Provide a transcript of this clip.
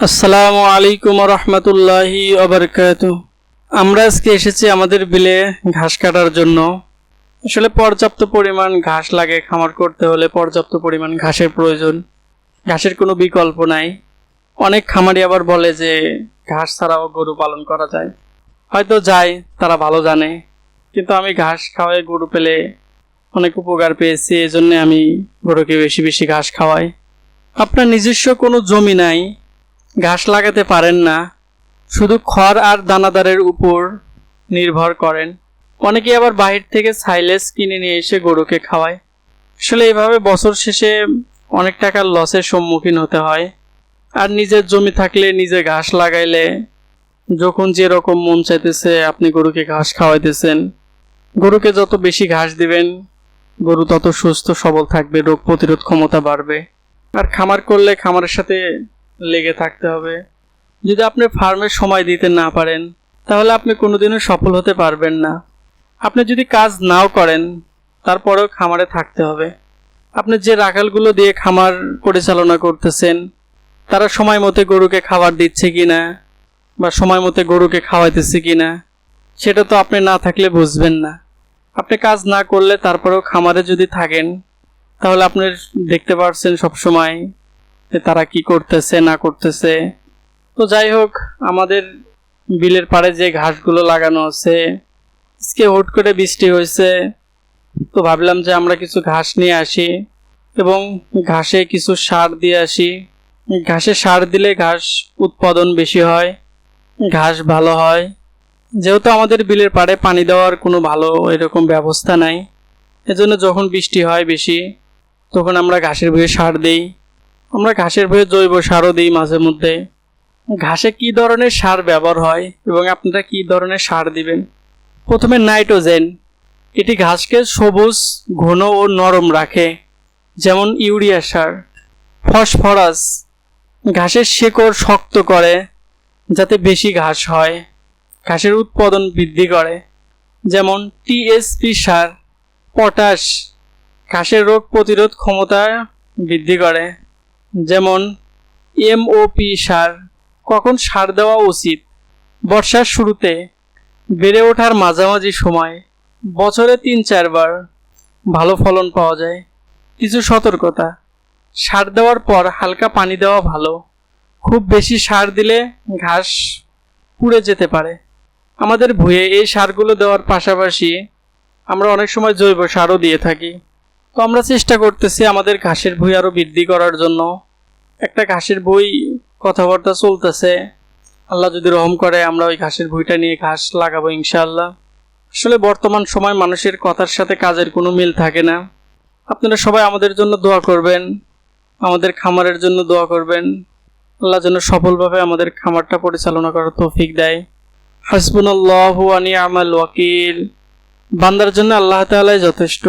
আসসালামু আলাইকুম রহমতুল্লাহি অবরকাত আমরা আজকে এসেছি আমাদের বিলে ঘাস কাটার জন্য। আসলে পর্যাপ্ত পরিমাণ ঘাস লাগে, খামার করতে হলে পর্যাপ্ত পরিমাণ ঘাসের প্রয়োজন। ঘাসের কোনো বিকল্প নাই। অনেক খামারি আবার বলে যে ঘাস ছাড়াও গরু পালন করা যায়। হয়তো যায়, তারা ভালো জানে। কিন্তু আমি ঘাস খাওয়াই গরু পেলে অনেক উপকার পেয়েছি এই জন্যে আমি গরুকে বেশি বেশি ঘাস খাওয়াই। আপনার নিজস্ব কোনো জমি নাই ঘাস লাগাতে পারেন না। শুধু খড় আর দানাদারের উপর নির্ভর করেন। অনেকে আবার বাহির থেকে সাইলেস কিনে নিয়ে এসে গরুকে খাওয়ায়। আসলে এইভাবে বছর শেষে অনেক টাকার লসের সম্মুখীন হতে হয়। আর নিজের জমি থাকলে নিজে ঘাস লাগাইলে যখন যেরকম মন চাইতেছে আপনি গরুকে ঘাস খাওয়াইতেছেন। গরুকে যত বেশি ঘাস দিবেন, গরু তত সুস্থ সবল থাকবে, রোগ প্রতিরোধ ক্ষমতা বাড়বে। আর খামার করলে খামারের সাথে লেগে থাকতে হবে। যদি আপনি ফার্মে সময় দিতে না পারেন, তাহলে আপনি কোনোদিনও সফল হতে পারবেন না। আপনি যদি কাজ নাও করেন, তারপরেও খামারে থাকতে হবে। আপনি যে রাখালগুলো দিয়ে খামার পরিচালনা করতেছেন, তারা সময় মতো গরুকে খাবার দিচ্ছে কি না বা সময় মতো গরুকে খাওয়াইতেছে কি না সেটা তো আপনি না থাকলে বুঝবেন না। আপনি কাজ না করলে তারপরেও খামারে যদি থাকেন, তাহলে আপনি দেখতে পারছেন সবসময় তারা কি করতেছে, না করতেছে। তো যাই হোক, আমাদের বিলের পাড়ে যে ঘাসগুলো লাগানো আছে, আজকে হুট করে বৃষ্টি হয়েছে, তো ভাবলাম যে আমরা কিছু ঘাস নিয়ে আসি এবং ঘাসে কিছু সার দিয়ে আসি। ঘাসে সার দিলে ঘাস উৎপাদন বেশি হয়, ঘাস ভালো হয়। যেহেতু আমাদের বিলের পাড়ে পানি দেওয়ার কোনো ভালো এরকম ব্যবস্থা নাই, এজন্য যখন বৃষ্টি হয় বেশি, তখন আমরা ঘাসের ভুঁয়ে সার দিই। আমরা ঘাসের ভুঁয়ে জৈব সারও দিই মাঝে মধ্যে। ঘাসে কি ধরনের সার ব্যবহার হয় এবং আপনারা কি ধরনের সার দিবেন? প্রথমে নাইট্রোজেন। এটি ঘাসকে সবুজ, ঘন ও নরম রাখে, যেমন ইউরিয়া সার। ফসফরাস। ঘাসের শেকড় শক্ত করে, যাতে বেশি ঘাস হয়। ঘাসের উৎপাদন বৃদ্ধি করে, যেমন টিএসপি সার। পটাশ। ঘাসের রোগ প্রতিরোধ ক্ষমতা বৃদ্ধি করে। যেমন এমওপি সার কখন সার দেওয়া উচিত? বর্ষার শুরুতে বেড়ে ওঠার মাঝামাঝি সময় বছরে তিন চারবার ভালো ফলন পাওয়া যায়। কিছু সতর্কতা, সার দেওয়ার পর হালকা পানি দেওয়া ভালো। খুব বেশি সার দিলে ঘাস পুড়ে যেতে পারে। আমাদের ভুঁয়ে এই সারগুলো দেওয়ার পাশাপাশি আমরা অনেক সময় জৈব সারও দিয়ে থাকি। তো আমরা চেষ্টা করতেছি আমাদের ঘাসের ভুঁই আরও বৃদ্ধি করার জন্য। একটা ঘাসের বই কথাবার্তা চলতেছে। আল্লাহ যদি রহম করে, আমরা ওই ঘাসের ভুঁইটা নিয়ে ঘাস লাগাবো ইনশাআল্লাহ। আসলে বর্তমান সময় মানুষের কথার সাথে কাজের কোনো মিল থাকে না। আপনারা সবাই আমাদের জন্য দোয়া করবেন, আমাদের খামারের জন্য দোয়া করবেন। আল্লাহ যেন সফলভাবে আমাদের খামারটা পরিচালনা করার তৌফিক দেয়। হাসবুনাল্লাহ আনি আমাল ওয়াকিল। বান্দার জন্য আল্লাহ তাআলাই যথেষ্ট।